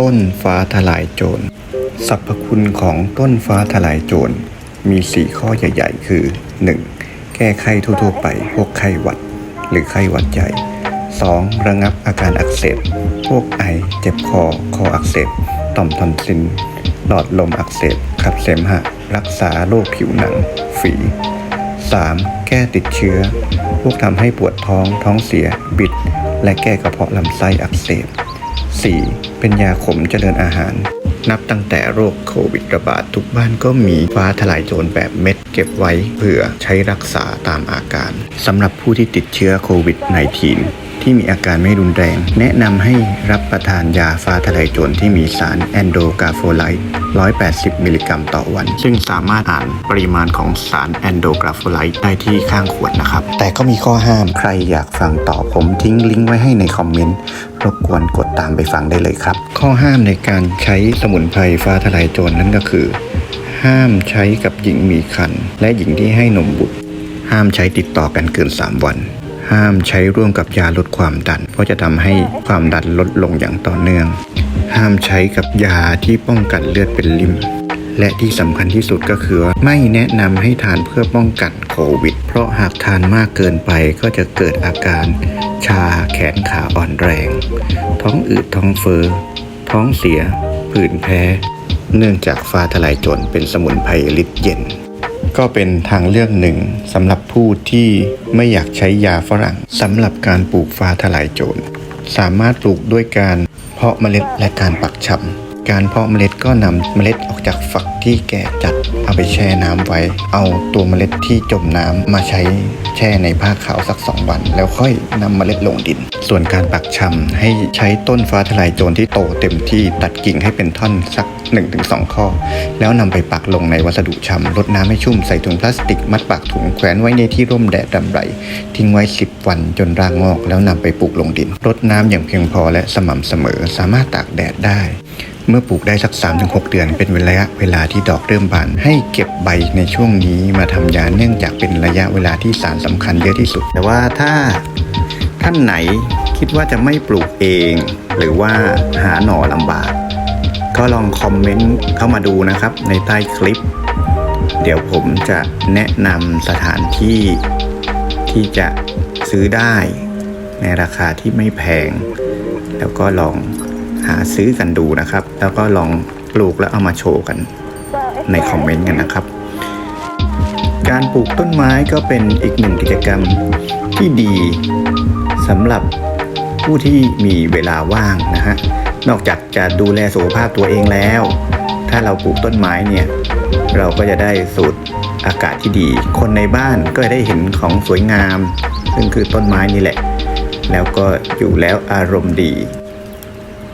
ต้นฟ้าทลายโจรสรรพคุณของต้นฟ้าทลายโจรมี 4 ข้อใหญ่ ๆ คือ 1. แก้ไข้ทั่ว ๆ ไป พวกไข้หวัด หรือไข้หวัดใหญ่ 2. ระงับอาการอักเสบ พวกไอ เจ็บคอ คออักเสบ ต่อมทอนซิล หลอดลมอักเสบ ขับเสมหะ รักษาโรคผิวหนัง ฝี 3. แก้ติดเชื้อ พวกทำให้ปวดท้อง ท้องเสีย บิด และแก้กระเพาะลำไส้อักเสบ 4. เป็นยาขมเจริญอาหาร นับตั้งแต่โรคโควิดระบาดทุกบ้านก็มีฟ้าทลายโจรแบบเม็ดเก็บไว้เผื่อใช้รักษาตามอาการสำหรับผู้ที่ติดเชื้อโควิด -19 ที่มีอาการไม่รุนแรง แนะนำให้รับประทานยาฟ้าทลายโจรที่มีสารแอนโดกาโฟไลต์ 180 มิลลิกรัมต่อวัน ซึ่งสามารถอ่านปริมาณของสารแอนโดกาโฟไลต์ได้ที่ข้างขวดนะครับ แต่ก็มีข้อห้ามใครอยากฟังต่อผมทิ้งลิงก์ไว้ให้ในคอมเมนต์รบกวนกดตามไปฟังได้เลยครับ ข้อห้ามในการใช้สมุนไพรฟ้าทลายโจรนั่นก็คือ ห้ามใช้กับหญิงมีครรภ์และหญิงที่ให้นมบุตร ห้ามใช้ติดต่อกันเกิน 3 วัน ห้ามใช้ร่วมกับยาลดความดัน เพราะจะทำให้ความดันลดลงอย่างต่อเนื่อง ห้ามใช้กับยาที่ป้องกันเลือดเป็นลิ่มและที่สำคัญที่สุดก็คือว่าไม่แนะนำให้ทานเพื่อป้องกันโควิด เพราะหากทานมากเกินไปก็จะเกิดอาการ ชาแขนขาอ่อนแรง ท้องอืดท้องเฟอ้อท้องเสีย ผื่นแพ้ เนื่องจากฟ้าทลายโจรเป็นสมุนไพรฤทธิ์เย็น ก็เป็นทางเลือกหนึ่งสำหรับผู้ที่ไม่อยากใช้ยาฝรั่งสำหรับการปลูกฟ้าทลายโจร สามารถปลูกด้วยการเพาะเมล็ดและการปักชำ การเพาะเมล็ดก็นำเมล็ดออกจากฝักที่แก่จัดเอาไปแช่น้ำไว้ เอาตัวเมล็ดที่จมน้ำมาใช้แช่ในผ้าขาวสักสองวัน แล้วค่อยนำเมล็ดลงดิน ส่วนการปักชำให้ใช้ต้นฟ้าทลายโจรที่โตเต็มที่ตัดกิ่งให้เป็นท่อนสัก 1-2 ข้อ แล้วนำไปปักลงในวัสดุชำรดน้ำให้ชุ่มใส่ถุงพลาสติกมัดปากถุงแขวนไว้ในที่ร่มแดดดำไรทิ้งไว้ 10 วันจนรากงอก แล้วนำไปปลูกลงดินรดน้ำอย่างเพียงพอและสม่ำเสมอสามารถตากแดดได้ เมื่อปลูกได้สัก 3-6 เดือนเป็นระยะเวลาที่ดอกเริ่มบาน ให้เก็บใบในช่วงนี้มาทำยาเนื่องจากเป็นระยะเวลาที่สารสำคัญเยอะที่สุด แต่ว่าถ้าท่านไหนคิดว่าจะไม่ปลูกเอง หรือว่าหาหน่อลำบาก ก็ลองคอมเมนต์เข้ามาดูนะครับในใต้คลิป เดี๋ยวผมจะแนะนำสถานที่ที่จะซื้อได้ในราคาที่ไม่แพง แล้วก็ลอง หาซื้อกันดูนะครับ แล้วก็ลองปลูกแล้วเอามาโชว์กันในคอมเมนต์กันนะครับ การปลูกต้นไม้ก็เป็นอีกหนึ่งกิจกรรมที่ดีสำหรับผู้ที่มีเวลาว่างนะฮะ นอกจากจะดูแลสุขภาพตัวเองแล้ว ถ้าเราปลูกต้นไม้เนี่ย เราก็จะได้สูดอากาศที่ดี คนในบ้านก็ได้เห็นของสวยงาม ซึ่งคือต้นไม้นี่แหละ แล้วก็อยู่แล้วอารมณ์ดี